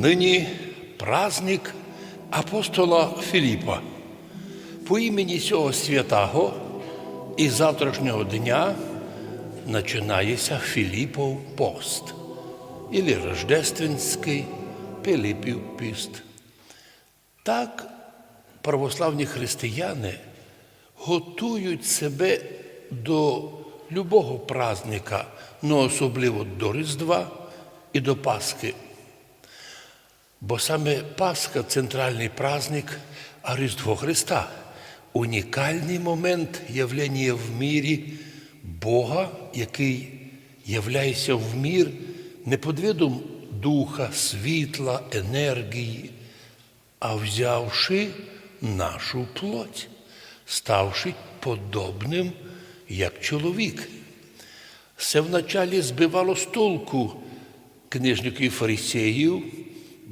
Нині праздник апостола Філіпа. По імені цього святого і завтрашнього дня починається Філіпов пост, і Рождественський Пилипів піст. Так православні християни готують себе до любого праздника, ну особливо до Різдва і до Пасхи. Бо саме Пасха центральний праздник, а Різдво Христа унікальний момент явлення в мірі Бога, який являється в мір не під видом духа, світла, енергії, а взявши нашу плоть, ставши подобним як чоловік. Це вначалі збивало з толку книжників фарисеїв,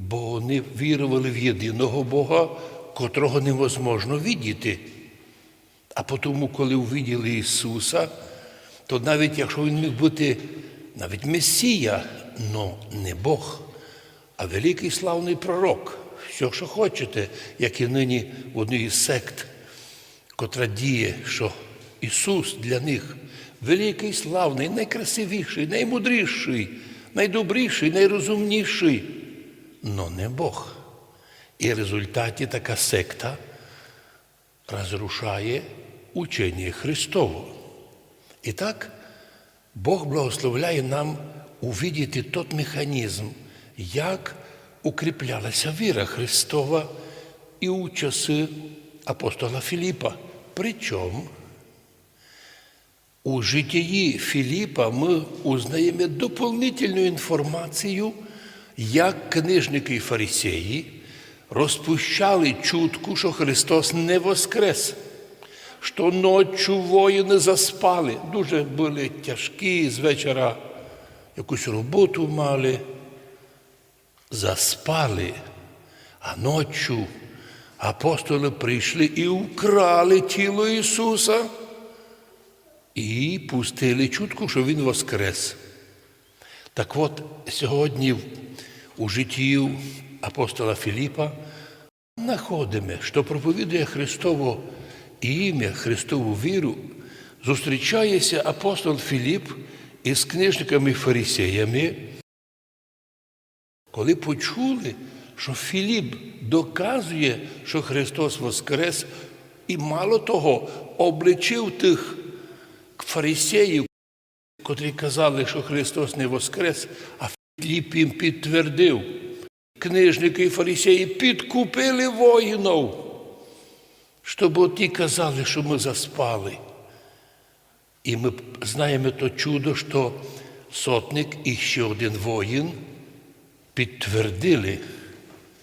бо вони вірували в єдиного Бога, котрого невозможно віддіти. А тому, коли увиділи Ісуса, то навіть якщо Він міг бути навіть Месія, але не Бог, а великий славний пророк, все, що хочете, як і нині в одній із сект, котра діє, що Ісус для них великий, славний, найкрасивіший, наймудріший, найдобріший, найрозумніший, но не Бог. І в результаті така секта розрушає учення Христово. І так, Бог благословляє нам увидіти тот механізм, як укріплялася віра Христова і у часи апостола Філіпа. Причому у житті Філіпа ми узнаємо доповнительну інформацію, як книжники і фарисеї розпущали чутку, що Христос не воскрес, що ночі воїни заспали. Дуже були тяжкі з вечора якусь роботу мали, заспали, а ночі апостоли прийшли і вкрали тіло Ісуса і пустили чутку, що Він воскрес. Так от сьогодні у житті апостола Філіпа знаходимо, що проповідує Христово ім'я, Христову віру, зустрічається апостол Філіп із книжниками фарисеями, коли почули, що Філіп доказує, що Христос Воскрес, і мало того, обличив тих фарисеїв, котрі казали, що Христос не Воскрес, а Філіп їм підтвердив. Книжники і фарисеї підкупили воїнів, щоб ті казали, що ми заспали. І ми знаємо то чудо, що сотник і ще один воїн підтвердили,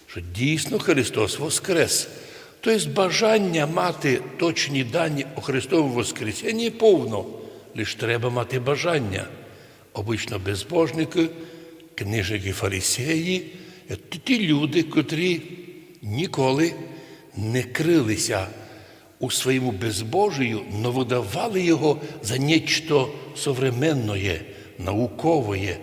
що дійсно Христос Воскрес. Тобто бажання мати точні дані у Христовому Воскресенні повно, лише треба мати бажання. Обично безбожники, книжники фарисеї, ті люди, котрі ніколи не крилися у своєму безбожію, но видавали його за нечто современне, наукове.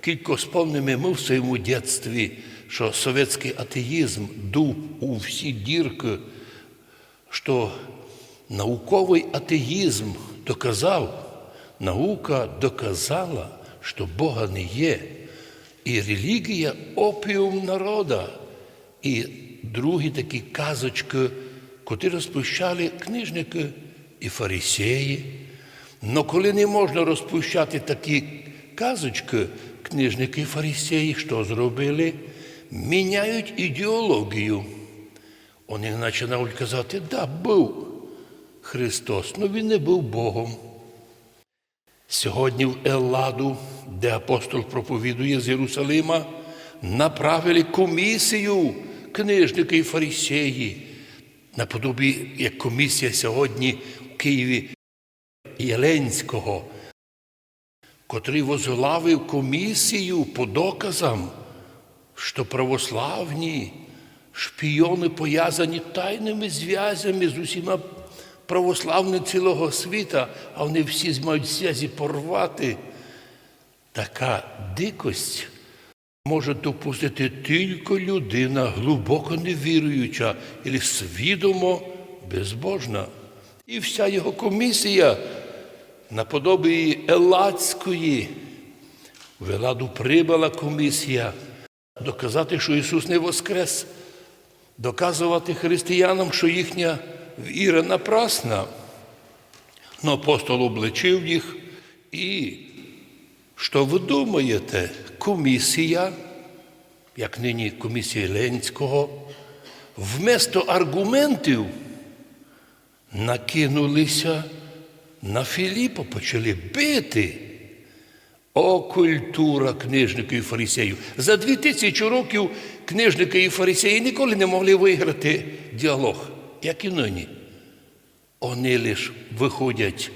Кілько спомнимо ми в своєму дитинстві, що совєтський атеїзм дув у всі дірки, що науковий атеїзм доказав, наука доказала, що Бога не є. І релігія опіум народа. І другі такі казочки, котрі розпущали книжники і фарисеї. Но коли не можна розпущати такі казочки, книжники і фарисеї що зробили? Міняють ідеологію. Вони починають казати, да, був Христос, але він не був Богом. Сьогодні в Елладу, де апостол проповідує з Єрусалима, направили комісію книжники і фарисеї, наподобі як комісія сьогодні в Києві Єленського, котрий возглавив комісію по доказам, що православні шпіони пов'язані тайними зв'язями з усіма православними цілого світа, а вони всі мають зв'язі порвати. Така дикость може допустити тільки людина глибоко невіруюча і свідомо безбожна. І вся його комісія наподобі Елацької в Еладу прибула комісія доказати, що Ісус не воскрес, доказувати християнам, що їхня віра напрасна. Но апостол обличив їх і що ви думаєте, комісія, як нині комісія Ленського, вместо аргументів накинулися на Філіпа, почали бити. О, культура книжників і фарисеїв. За дві тисячі років книжники і фарисеї ніколи не могли виграти діалог, як і нині. Вони лише виходять,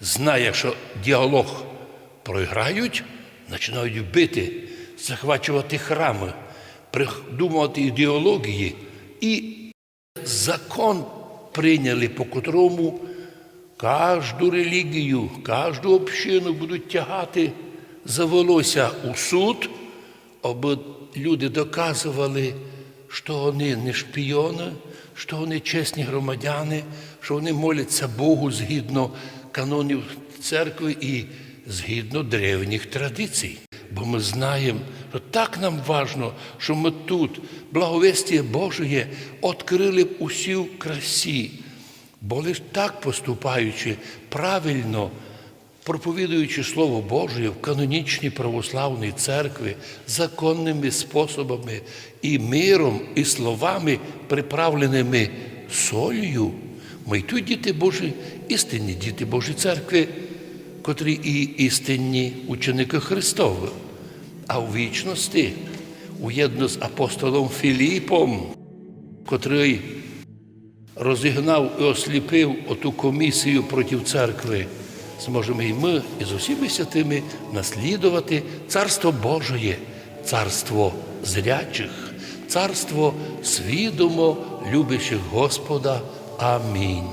зная, що діалог програють, починають бити, захвачувати храми, придумувати ідеології і закон прийняли, по котрому кожну релігію, кожну общину будуть тягати за волосся у суд, аби люди доказували, що вони не шпіони, що вони чесні громадяни, що вони моляться Богу згідно канонів церкви і згідно древніх традицій. Бо ми знаємо, що так нам важно, що ми тут, благовестие Божє, відкрили б усі в красі. Бо лише так поступаючи правильно, проповідуючи Слово Боже в канонічній православній церкві законними способами і миром, і словами, приправленими солью, ми й тут діти Божі, істинні діти Божої церкви, котрі і істинні ученики Христові. А у вічності, уєдно з апостолом Філіпом, котрий розігнав і осліпив оту комісію проти церкви, зможемо і ми, і з усіми святими наслідувати Царство Божоє, царство зрячих, царство свідомо любячих Господа. Амінь.